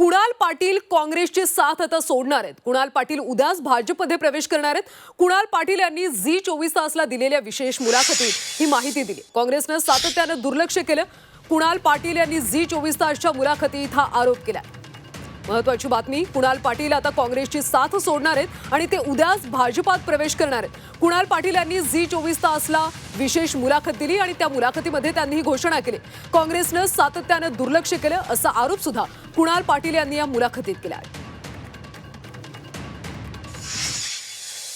कुणाल पाटील काँग्रेसची साथ आता सोडणार आहेत? कुणाल पाटील उद्याच भाजपमध्ये प्रवेश करणार आहेत? कुणाल पाटील यांनी झी चोवीस तासला दिलेल्या विशेष मुलाखतीत ही माहिती दिली. काँग्रेसनं सातत्यानं दुर्लक्ष केलं. कुणाल पाटील यांनी झी चोवीस तासच्या मुलाखतीत हा आरोप केला. महत्वाची बातमी. कुणाल पाटील आता काँग्रेसची साथ सोडणार आहेत आणि ते उद्याच भाजपात प्रवेश करणार आहेत. कुणाल पाटील यांनी झी चोवीस तासला विशेष मुलाखत दिली आणि त्या मुलाखतीमध्ये त्यांनी ही घोषणा केली. काँग्रेसनं सातत्यानं दुर्लक्ष केलं असा आरोप सुद्धा कुणाल पाटील यांनी या मुलाखतीत केला आहे.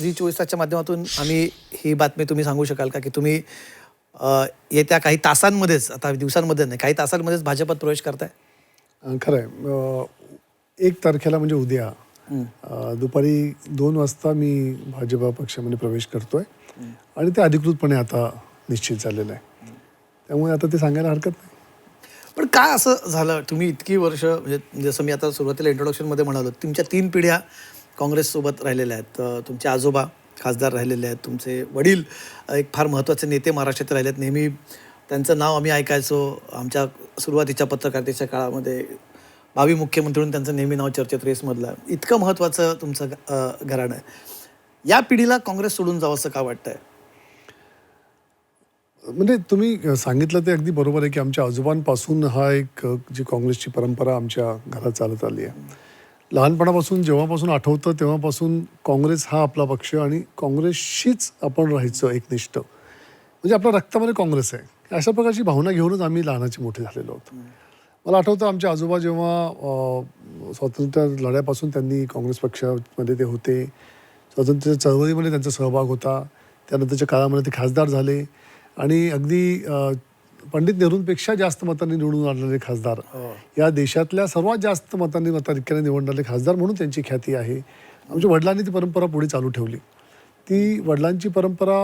झी चोवीस तासच्या माध्यमातून आम्ही ही बातमी तुम्ही सांगू शकाल का? की तुम्ही येत्या काही तासांमध्येच आता दिवसांमध्ये नाही काही तासांमध्येच भाजपात प्रवेश करताय? खरं आहे एक तारखेला म्हणजे उद्या अं, दुपारी दोन वाजता मी भाजपा पक्षामध्ये प्रवेश करतोय. आणि ते अधिकृतपणे आता निश्चित झालेलं आहे. त्यामुळे आता ते सांगायला हरकत नाही. पण काय असं झालं? तुम्ही इतकी वर्ष म्हणजे जसं मी आता सुरुवातीला इंट्रोडक्शनमध्ये म्हणालो तुमच्या तीन पिढ्या काँग्रेससोबत राहिलेल्या आहेत. अ, तुमचे आजोबा खासदार राहिलेले आहेत. तुमचे वडील अ, एक फार महत्त्वाचे नेते महाराष्ट्रात राहिले आहेत नेहमी त्यांचं नाव आम्ही ऐकायचो. आमच्या सुरुवातीच्या पत्रकारितेच्या काळामध्ये भावी मुख्यमंत्री म्हणून त्यांचं नेहमी नाव चर्चेत रेसमधलं. इतकं महत्त्वाचं तुमचं घराणं आहे. या पिढीला काँग्रेस सोडून जावं असं का वाटतंय? म्हणजे तुम्ही सांगितलं ते अगदी बरोबर आहे की आमच्या आजोबांपासून हा एक जी काँग्रेसची परंपरा आमच्या घरात चालत आली आहे. लहानपणापासून जेव्हापासून आठवतं तेव्हापासून काँग्रेस हा आपला पक्ष आणि काँग्रेसशीच आपण राहायचं एकनिष्ठ. म्हणजे आपल्या रक्तामध्ये काँग्रेस आहे. अशा प्रकारची भावना घेऊनच आम्ही लहानाचे मोठे झालेलो आहोत. मला आठवतं आमचे आजोबा जेव्हा स्वातंत्र्य लढ्यापासून त्यांनी काँग्रेस पक्षामध्ये ते होते. स्वातंत्र्य चळवळीमध्ये त्यांचा सहभाग होता. त्यानंतरच्या काळामध्ये ते खासदार झाले. आणि अगदी पंडित नेहरूंपेक्षा जास्त मतांनी निवडून आणलेले खासदार. या देशातल्या सर्वात जास्त मतांनी मताधिक्याने निवडणारे खासदार म्हणून त्यांची ख्याती आहे. आमच्या वडिलांनी ती परंपरा पुढे चालू ठेवली. ती वडिलांची परंपरा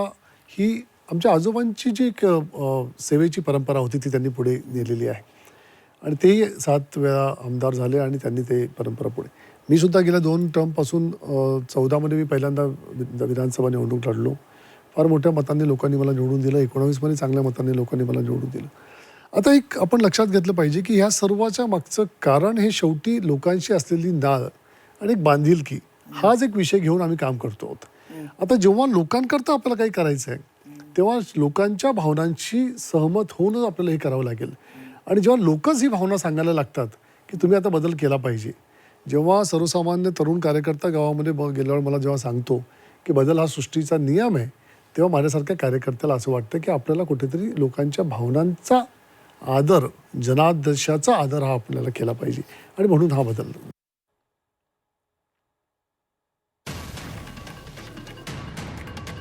ही आमच्या आजोबांची जी एक सेवेची परंपरा होती ती त्यांनी पुढे नेलेली आहे. आणि तेही सात वेळा आमदार झाले आणि त्यांनी ते परंपरा पुढे. मी सुद्धा गेल्या दोन टर्मपासून चौदामध्ये मी पहिल्यांदा विधानसभा निवडणूक लढलो. फार मोठ्या मतांनी लोकांनी मला निवडून दिलं. एकोणावीसमध्ये चांगल्या मतांनी लोकांनी मला निवडून दिलं. आता एक आपण लक्षात घेतलं पाहिजे की ह्या सर्वाच्या मागचं कारण हे शेवटी लोकांशी असलेली नाळ आणि एक बांधिलकी हाच एक विषय घेऊन आम्ही काम करतो आहोत. आता जेव्हा लोकांकरता आपल्याला काही करायचं आहे तेव्हा लोकांच्या भावनांशी सहमत होऊनच आपल्याला हे करावं लागेल. आणि जेव्हा लोकच ही भावना सांगायला लागतात की तुम्ही आता बदल केला पाहिजे. जेव्हा सर्वसामान्य तरुण कार्यकर्ता गावामध्ये ब- गेल्यावर मला जेव्हा सांगतो की बदल हा सृष्टीचा नियम आहे तेव्हा माझ्यासारख्या कार्यकर्त्याला असं वाटतं की आपल्याला कुठेतरी लोकांच्या भावनांचा आदर जनादेशाचा आदर हा आपल्याला केला पाहिजे. आणि म्हणून हा बदल.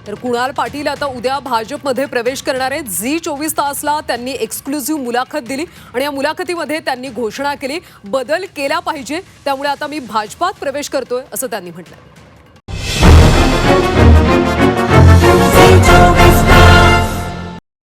तर कुणाल पाटील आता उद्या भाजपमध्ये प्रवेश करणार आहेत. झी चोवीस तासला त्यांनी एक्सक्लुझिव्ह मुलाखत दिली आणि या मुलाखतीमध्ये त्यांनी घोषणा केली बदल केला पाहिजे त्यामुळे आता मी भाजपात प्रवेश करतोय असं त्यांनी म्हटलं